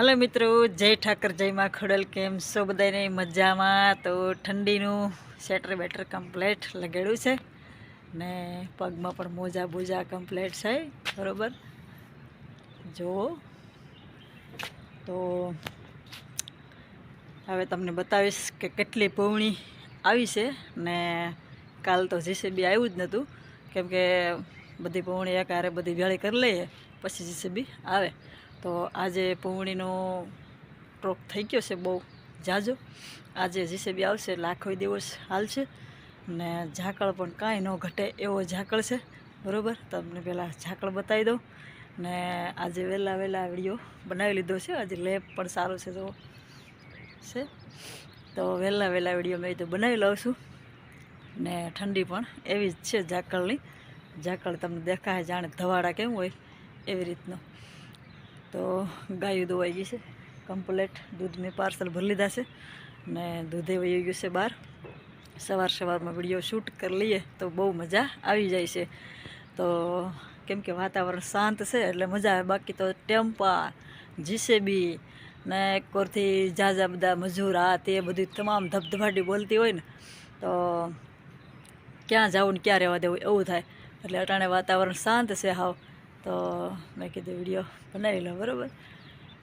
Hello મિત્રો, જય ઠાકર, જય માં ખોડલ, કેમ છો બધાને મજામાં? તો ઠંડીનું સેટર બેટર કમ્પ્લેટ લગાડ્યું છે ને પગમાં પણ મોજા બોજા કમ્પ્લેટ છે, બરોબર? જુઓ. તો હવે તમને બતાવીશ કે કેટલી પૌણી આવી છે ને કાલ તો જીસીબી આવ્યું જ નહોતું કેમ કે બધી પૌણી એકારે બધી ભેળી કરી લઈએ, પછી જીસીબી આવે. તો આજે પૌણીનો ટ્રોક થઈ ગયો છે બહુ જાજો. આજે જીસીબી આવશે એટલે આખો દિવસ હાલશે ને ઝાકળ પણ કાંઈ ન ઘટે એવો ઝાકળ છે. બરાબર? તમને પહેલાં ઝાકળ બતાવી દઉં. ને આજે વહેલા વહેલા વીડિયો બનાવી લીધો છે. આજે લેબ પણ સારો છે તો છે. તો વહેલા વહેલા વીડિયો મેં તો બનાવી લઉં છું. ને ઠંડી પણ એવી જ છે ઝાકળની. ઝાકળ તમને દેખાય જાણે ધવાડા કેમ હોય એવી રીતનું. તો ગાયું દોવાઈ ગઈ છે. કમ્પ્લેટ દૂધની પાર્સલ ભરી લીધા છે ને દૂધે વહી ગયું છે બહાર. સવાર સવારમાં વીડિયો શૂટ કરી લઈએ તો બહુ મજા આવી જાય છે. તો કેમ કે વાતાવરણ શાંત છે એટલે મજા આવે. બાકી તો ટેમ્પા જીસેબી ને કોરથી ઝાઝા બધા મજૂર, આ તે બધું તમામ ધબધબાટી બોલતી હોય ને, તો ક્યાં જવું ને ક્યાં રહેવા દેવું એવું થાય. એટલે અટાણે વાતાવરણ શાંત છે હાવ. તો મેં કીધું વીડિયો બનાવી લો, બરાબર?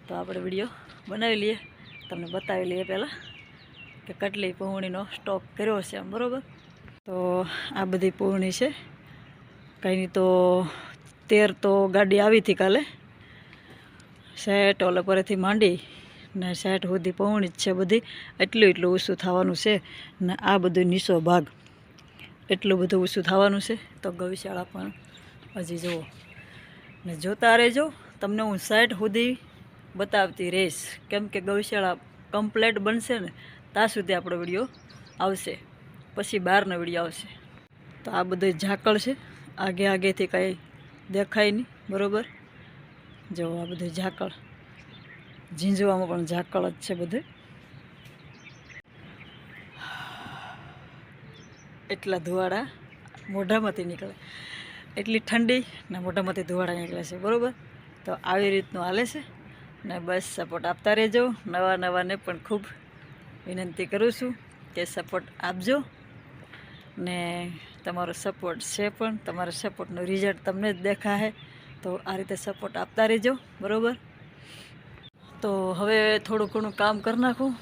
તો આપણે વીડિયો બનાવી લઈએ. તમને બતાવી લઈએ પહેલાં કે કેટલી પૂર્ણીનો સ્ટોક કર્યો છે આમ બરાબર? તો આ બધી પૂર્ણી છે. કંઈ નહીં તો તેર તો ગાડી આવી હતી કાલે. સેટ ઓલે પરેથી માંડી ને સેટ સુધી પૌણી જ છે બધી. એટલું એટલું ઓછું થવાનું છે ને આ બધું નીચો ભાગ. એટલું બધું ઓછું થવાનું છે. તો ગૌશાળા પણ હજી જુઓ. ને જોતા રહેજો. તમને હું સાઈડ સુધી બતાવતી રહીશ. કેમ કે ગૌશાળા કમ્પ્લેટ બનશે ને, ત્યાં સુધી આપણો વીડિયો આવશે. પછી બહારનો વીડિયો આવશે. તો આ બધું ઝાકળ છે. આગે આગેથી કાંઈ દેખાય નહીં, બરાબર? જો આ બધું ઝાકળ. ઝીંઝવામાં પણ ઝાકળ જ છે બધું. એટલા ધુવાડા મોઢામાંથી નીકળે. એટલી ઠંડી ને મોટામાંથી ધુવાડા નીકળે છે, બરાબર? તો આવી રીતનું હાલે છે ને બસ સપોર્ટ આપતા રહેજો. નવા નવાને પણ ખૂબ વિનંતી કરું છું કે સપોર્ટ આપજો ને તમારો સપોર્ટ છે પણ તમારા સપોર્ટનું રિઝલ્ટ તમને જ દેખાશે. તો આ રીતે સપોર્ટ આપતા રહેજો, બરાબર? તો હવે થોડું ઘણું કામ કરી નાખું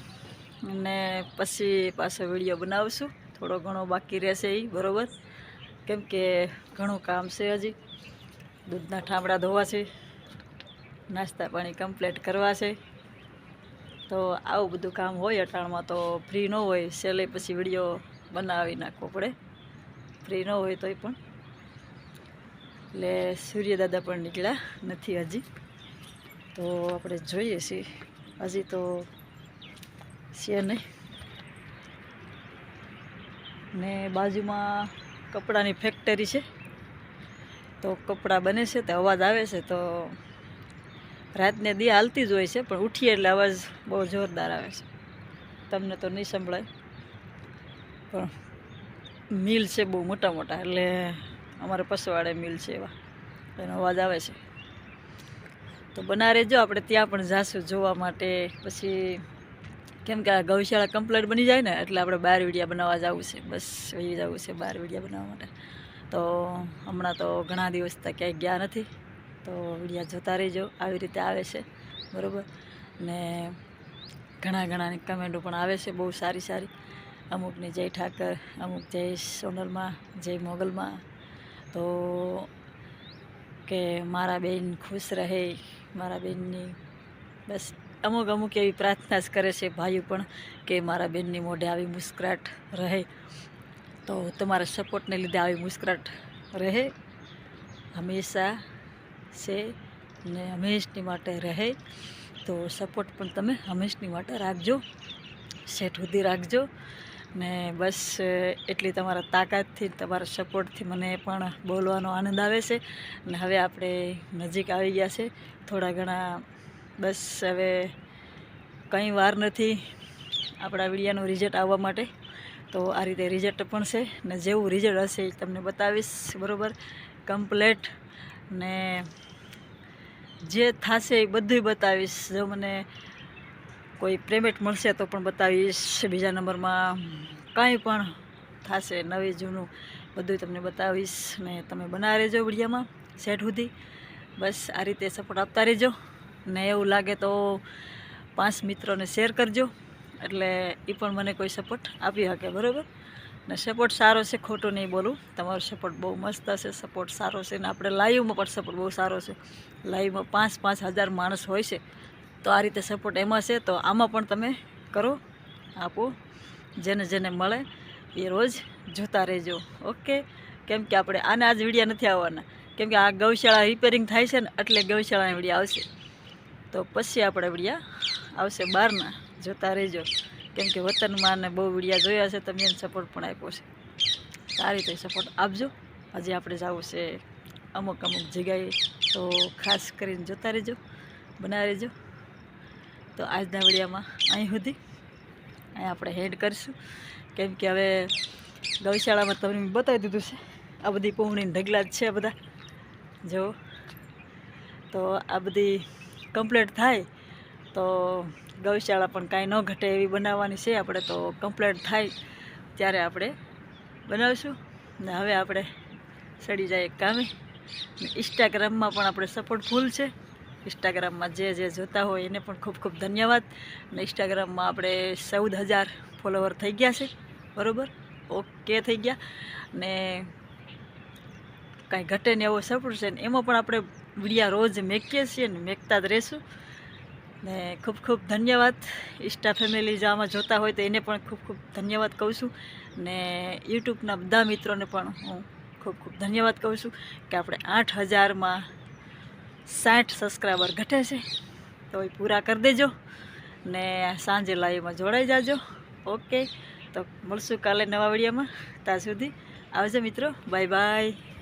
અને પછી પાછો વીડિયો બનાવશું. થોડો ઘણો બાકી રહેશે એ બરાબર? કેમ કે ઘણું કામ છે હજી. દૂધના ઠામડા ધોવા છે, નાસ્તા પાણી કમ્પ્લીટ કરવા છે. તો આવું બધું કામ હોય અટાણમાં તો ફ્રી ન હોય, છેલ્લે પછી વીડિયો બનાવી નાખવો પડે. ફ્રી ન હોય તોય પણ. એટલે સૂર્યદાદા પણ નીકળ્યા નથી હજી. તો આપણે જોઈએ છીએ. હજી તો છે નહીં. ને બાજુમાં કપડાની ફેક્ટરી છે. તો કપડાં બને છે તો અવાજ આવે છે તો રાતને દી હાલતી જ હોય છે, પણ ઉઠીએ એટલે અવાજ બહુ જોરદાર આવે છે. તમને તો નહીં સંભળાય. પણ મિલ છે બહુ મોટા મોટા, એટલે અમારે પસવાડે મિલ છે એવા. એનો અવાજ આવે છે. તો બના રહેજો આપણે ત્યાં પણ જાશું જોવા માટે, પછી કેમ કે આ ગૌશાળા કમ્પ્લીટ બની જાય ને એટલે આપણે બાર વિડીયા બનાવવા જવું છે. બસ એ જવું છે બાર વિડીયા બનાવવા માટે. તો હમણાં તો ઘણા દિવસ તક ક્યાંય ગયા નથી. તો વિડીયા જોતા રહેજો, આવી રીતે આવે છે. બરાબર? ને ઘણા ઘણાની કમેન્ટો પણ આવે છે, બહુ સારી સારી. અમુકની જય ઠાકર, અમુક જય સોનલમાં, જય મોગલમાં. તો કે મારા બેન ખુશ રહે, મારા બેનની બસ અમુક અમુક એવી પ્રાર્થના જ કરે છે ભાઈઓ પણ કે મારા બેનની મોઢે આવી મુસ્કરાટ રહે. તો તમારા સપોર્ટને લીધે આવી મુસ્કરાટ રહે. હંમેશા છે ને હંમેશની માટે રહે. તો સપોર્ટ પણ તમે હંમેશની માટે રાખજો. સેટ સુધી રાખજો. ને બસ એટલી તમારા તાકાતથી, તમારા સપોર્ટથી મને પણ બોલવાનો આનંદ આવે છે. ને હવે આપણે નજીક આવી ગયા છે. થોડા ઘણા બસ હવે કંઈ વાર નથી આપણા વિડીયાનું રિઝલ્ટ આવવા માટે. તો આ રીતે રિઝલ્ટ પણ છે ને જેવું રિઝલ્ટ હશે એ તમને બતાવીશ, બરાબર? કમ્પ્લેટ ને જે થશે એ બધું બતાવીશ. જો મને કોઈ પેમેન્ટ મળશે તો પણ બતાવીશ. બીજા નંબરમાં કાંઈ પણ થશે નવી, જૂનું બધું તમને બતાવીશ ને તમે બનાવી રહેજો વિડીયામાં, સેટ સુધી. બસ આ રીતે સપોર્ટ આપતા રહેજો. ને એવું લાગે તો પાંચ મિત્રોને શેર કરજો. એટલે એ પણ મને કોઈ સપોર્ટ આપી શકે, બરાબર? ને સપોર્ટ સારો છે, ખોટું નહીં બોલું. તમારો સપોર્ટ બહુ મસ્ત હશે સપોર્ટ સારો છે ને આપણે લાઈવમાં પણ સપોર્ટ બહુ સારો છે. લાઈવમાં પાંચ પાંચ હજાર માણસ હોય છે, તો આ રીતે સપોર્ટ એમાં છે, તો આમાં પણ તમે કરો, આપો, જેને જેને મળે એ રોજ જોતા રહેજો. ઓકે? કેમ કે આપણે આને આજ વિડીયા નથી આવવાના. કેમ કે આ ગૌશાળા રિપેરિંગ થાય છે ને, એટલે ગૌશાળાના વિડીયા આવશે. તો પછી આપણે વડિયા આવશે બહારના. જોતા રહેજો. કેમ કે વતનમાં ને બહુ વડિયા જોયા છે તમે એને સપોર્ટ પણ આપ્યો છે. સારી રીતે સપોર્ટ આપજો. આજે આપણે જવું છે અમુક અમુક જગ્યાએ. તો ખાસ કરીને જોતા રહેજો બનાવી રહેજો. તો આજના વિડીયામાં અહીં સુધી. અહીં આપણે હેડ કરીશું. કેમ કે હવે ગૌશાળામાં તમને બતાવી દીધું છે, આ બધી પૌણીને ઢગલા જ છે બધા. જો તો આ બધી કમ્પ્લીટ થાય, તો ગૌશાળા પણ કાંઈ ન ઘટે એવી બનાવવાની છે. આપણે તો કમ્પ્લીટ થાય ત્યારે આપણે બનાવીશું. ને હવે આપણે સડી જાય કામે. ઇન્સ્ટાગ્રામમાં પણ આપણે સપોર્ટ ફૂલ છે. ઇન્સ્ટાગ્રામમાં જે જે જોતા હોય એને પણ ખૂબ ખૂબ ધન્યવાદ. ને ઇન્સ્ટાગ્રામમાં આપણે ચૌદ હજાર ફોલોવર થઈ ગયા છે. બરાબર? ઓકે થઈ ગયા. ને કાંઈ ઘટે ને એવો સપોર્ટ છે. ને એમાં પણ આપણે વિડીયા રોજ મેકીએ છીએ ને મેકતા જ રહેશું. ને ખૂબ ખૂબ ધન્યવાદ. ઇન્સ્ટા ફેમિલી જો આમાં જોતા હોય તો એને પણ ખૂબ ખૂબ ધન્યવાદ કહું છું. ને યુટ્યુબના બધા મિત્રોને પણ હું ખૂબ ખૂબ ધન્યવાદ કહું છું કે આપણે આઠ હજારમાં સાઠ સબસ્ક્રાઈબર ઘટે છે. તો એ પૂરા કરી દેજો ને સાંજે લાઈવમાં જોડાઈ જાજો. ઓકે, તો મળશું કાલે નવા વિડીયોમાં. ત્યાં સુધી આવજો મિત્રો. Bye bye.